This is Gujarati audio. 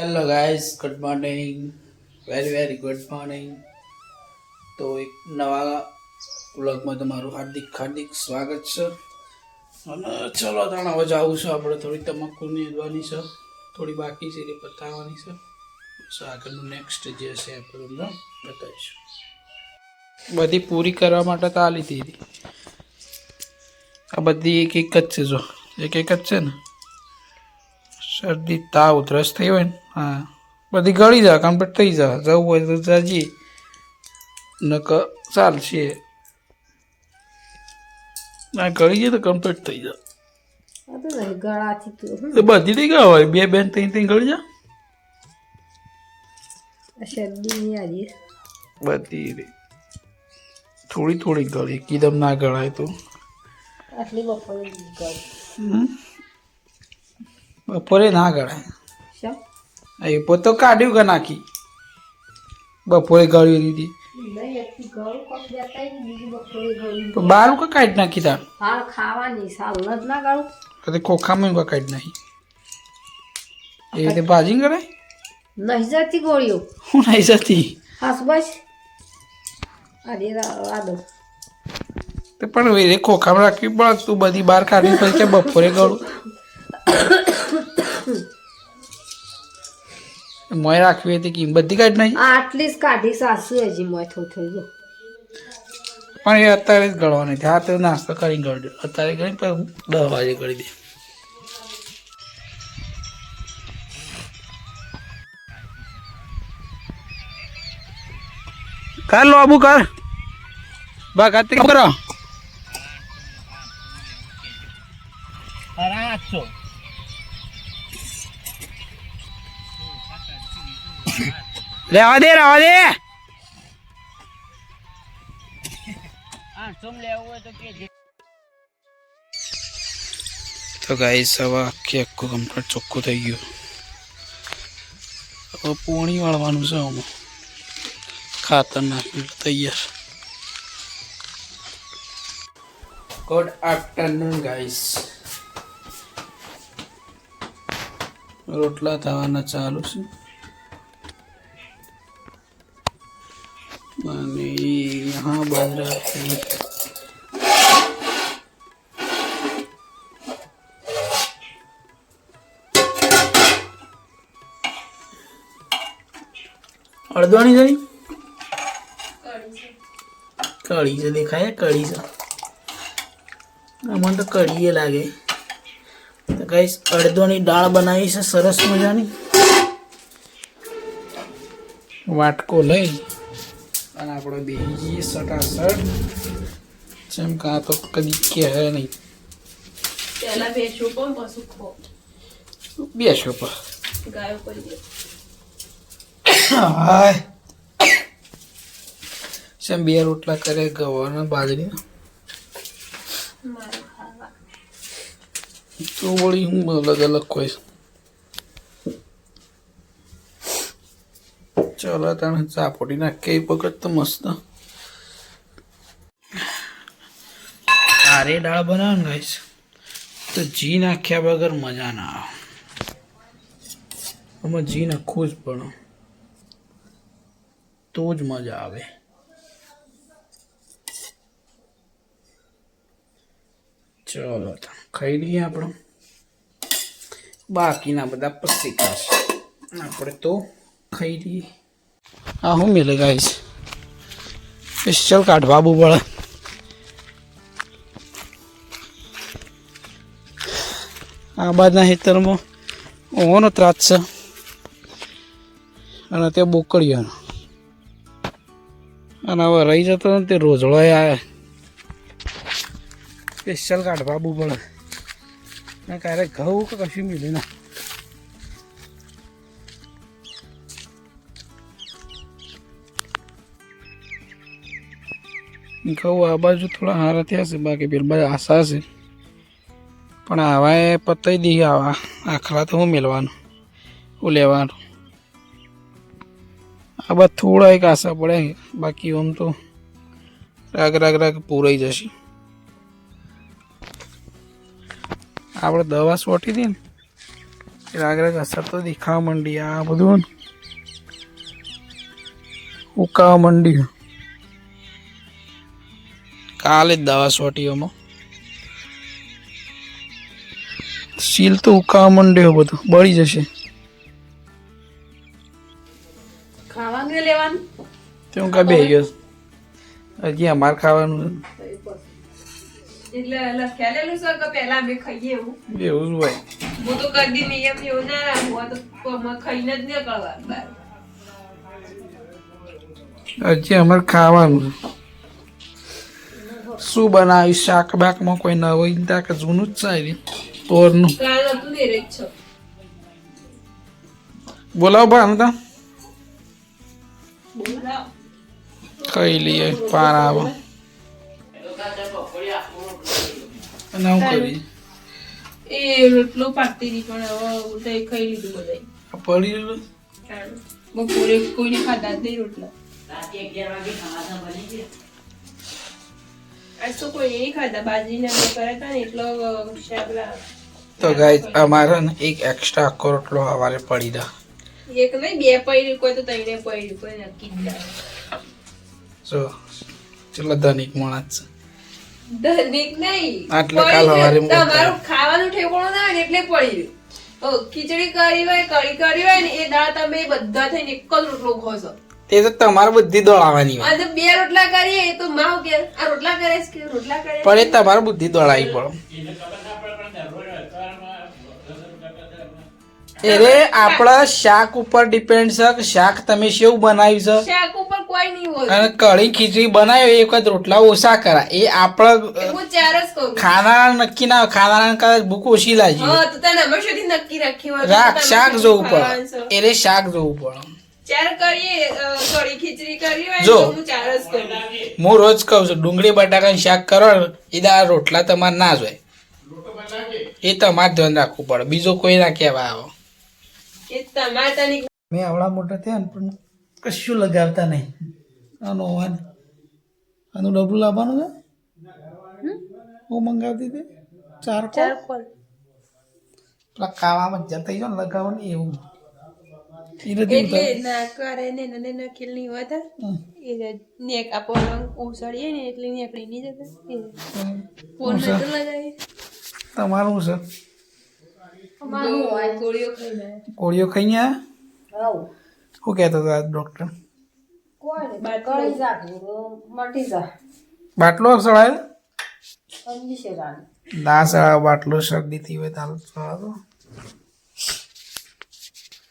Hello guys good morning very very good morning તો એક નવા વ્લોગમાં તમારું હાર્દિક હાર્દિક સ્વાગત છે. અને ચલો તાણ હવે જવું છે આપણે થોડી તમાકુ નીરવાની છે. થોડી બાકી છે, એ પતાવવાની છે. આગળનું નેક્સ્ટ જે છે, એ તમને બતાવીશું. બધી પૂરી કરવા માટે તો આ લીધી હતી. આ બધી એક એક જ છે, જો. એક એક જ છે ને? શરદી, તાવ ઉધરસ થઈ હોય ને? હા. બધી ગળી જાય કમ્પ્લીટ થઈ જાય જવું હોય તો જાજી. નક ચાલશે. ના ગળી જાય તો કમ્પ્લીટ થઈ જાય બધી થઈ ગયા હોય? બે બેન ત્રણ ત્રણ ગળી આવી બધી. થોડી થોડી ગળી. કીધમ ના ગળાય તો. બપોરે હમ? બપોરે ના ગળાય. એ પોતો કાઢ્યું કે નાખી? બપોરે ગળી દીધી તો બાર કા કાઢી નાખી તાર? હાલ ખાવાની સાલ જ ના ગાળું. તો ખોખામાં કા કાઢી નાખી? એ રીતે ભાજી કરે? નહીં જતી ગોળીઓ. હું નહીં જતી. હાસ બસ. અરે આદો તો પણ એ ખોખામાં રાખવી પડે તું બધી બહાર કાઢી પછી બપોરે ગળું. મોય રાખવી હતી કે બધી કાઢ નહીં આટલી જ કાઢી સાસુ હજી મોય થોડી થઈ જો પણ એ અત્યારે જ ગળવાની હતી હા તો નાસ્તો કરી ગળજો અત્યારે ગળી પણ દસ વાગે ગળી દે કર લો આબુ કર. બા કાતે કરો રેવા દે રહેવા દે. તો ગાઈ સવા આખી આખું કમ્પ્લીટ ચોખ્ખું થઈ ગયું. હવે પોણી વાળવાનું છે આમાં. ખાતર નાખ્યું તૈયાર. ગુડ આફ્ટરનૂન ગાઈસ રોટલા થવાના ચાલુ છે. યાદ રાખવું અડદવાની જરી કળી છે દેખાય કળી છે. આમાં તો કળીએ લાગે. તો કઈ અડદોની દાળ બનાવી છે સરસ મજાની. વાટકો લઈ. અને આપણે બેસી જઈએ સટાસટ. જેમ કે આ તો કદી કે હે નહીં. પહેલા બેસું પણ પશુ ખો. બેસો પર ગાયો કરી હાય. જેમ બે રોટલા કરે ગવારના બાજરી. તો વળી હું અલગ અલગ કોઈ ચલો તને ચાપોટી નાખે એ વખત તો મસ્ત. આરે દાળ બનાવો ને તો જી નાખ્યા વગર મજા ના આવે. આમાં જી નાખવું જ પણ તો જ મજા આવે. ચલો ખાઈ લઈએ આપણે. બાકીના બધા પસ્તી ખાશે. આપણે તો ખાઈ લઈએ. હા હું મિલે ગાઈશ સ્પેશિયલ કાઢવા બહુ પડે આ બાજના ખેતરમાં ઓનો ત્રાસ છે. અને તે બોકડીઓનો અને હવે રહી જતો ને તે રોજળો આવે સ્પેશિયલ કાઢવા બહુ પડે ક્યારેક ઘઉં કે કશું મિલે ના. ઘઉં આ બાજુ થોડા સારા થયા છે, બાકી પેલી બાજુ આશા છે. પણ આવા એ પતાવી દઈએ આવા. આખલા તો હું મેળવાનું હું લેવાનું? આ બાદ થોડા એક આશા પડે બાકી આમ તો રાગ રાગ રાગ પૂરાઈ જશે. આપણે દવા સોટી દઈએ ને, રાગ રાગ અસર તો દેખાવા માંડી, આ બધું ઉકાવા માંડ્યું કાલે જ દવા સોટીઓમાં. સીલ તો ઉકાવા માંડ્યો બધું બળી જશે. ખાવાનું લેવાનું? તે હું કાંઈ બે ગયો. હજી અમારે ખાવાનું એટલે લખેલેલું સર કે પહેલા અમે ખાઈએ એવું? એવું જ હોય. હું તો કદી નિયમ એવું ના રાખું. તો પ- ખાઈને જ નીકળવા બહાર હજી અમારે ખાવાનું શું બનાવ્યું? શાક બાકમાં કોઈ નવીનતા કે જૂનું જ છે તોરનું. બોલાવો ભાઈ અમતા. તો બોલાવ. લઈએ પાર આવો. અને હું કરી? એ રોટલો પાકતી હતી પણ હવે ખાઈ લીધું બધાય. પડી રહ્યું? બપોરે કોઈને ખાધા જ નહીં રોટલા. આજ તો કોઈ ખાધા ને એટલો તો અમારે ને એક એક્સ્ટ્રા આખો રોટલો સવારે પડી દા એક નહીં બે પડી કોઈ તો ત્રણે પડી કોઈ નક્કી જ જો ચલો ધનિક માણસ છે ધનિક નહીં આટલે કાલ. મૂકતા. તમારું ખાવાનું ઠેકોણું ના હોય ને એટલે પડી રહ્યું. ખીચડી કરી હોય કઢી કરી હોય ને એ દાળ તમે બધા થઈને એક જ રોટલો ખોશો તે તો તમારે બુદ્ધિ દોડાવવાની હોય. અને બે રોટલા કરીએ એ તો માવ કે આ રોટલા કરે છે કે રોટલા કરે? પણ એ તમારે બુદ્ધિ દોડાવી પડે. એટલે આપણા શાક ઉપર ડિપેન્ડ છે કે શાક તમે કેવું બનાવ્યું છે? શાક ઉપર કોઈ નહીં હોય. અને કઢી ખીચડી બનાવી એ વખત રોટલા ઓછા કરા એ આપણા હું ચાર જ કરું ખાના નક્કી ના. ખાનારા કદાચ ભૂખ ઓછી લાગી હા તો તને હંમેશાથી નક્કી રાખી હોય રાખ શાક જોવું પડે. એટલે શાક જોવું પડે. જો. હું રોજ કહું છું ડુંગળી બટાકાનું શાક કરો એ દા રોટલા તમારે ના જોઈએ એ તમારે ધ્યાન રાખવું પડે. બીજો કોઈ ના કહેવા આવો. મેં આવડા મોટા થયા ને પણ કશું લગાવતા નહીં. આનો વાન આનું ડબલું લાવવાનું છે? હું મંગાવતી હતી? ચાર ચાર કોલ પેલા કાવામાં જતા થઈ જાવ ને લગાવવાનું એવું. એટલે ને નને નખેલની હોતા એ નેક આપો રંગ ઓસળીએ ને એટલે નીકળી ની જતા. ફોન તો લગાવી તમારું છે અમારું હોય. ગોળીઓ ખાઈ લે કોળીઓ ખાઈ શું કહેતો હતો આ ડૉક્ટર બાટલો. સળાય? ના સળાયો બાટલો શરદી થઈ હોય તાલ સળાતો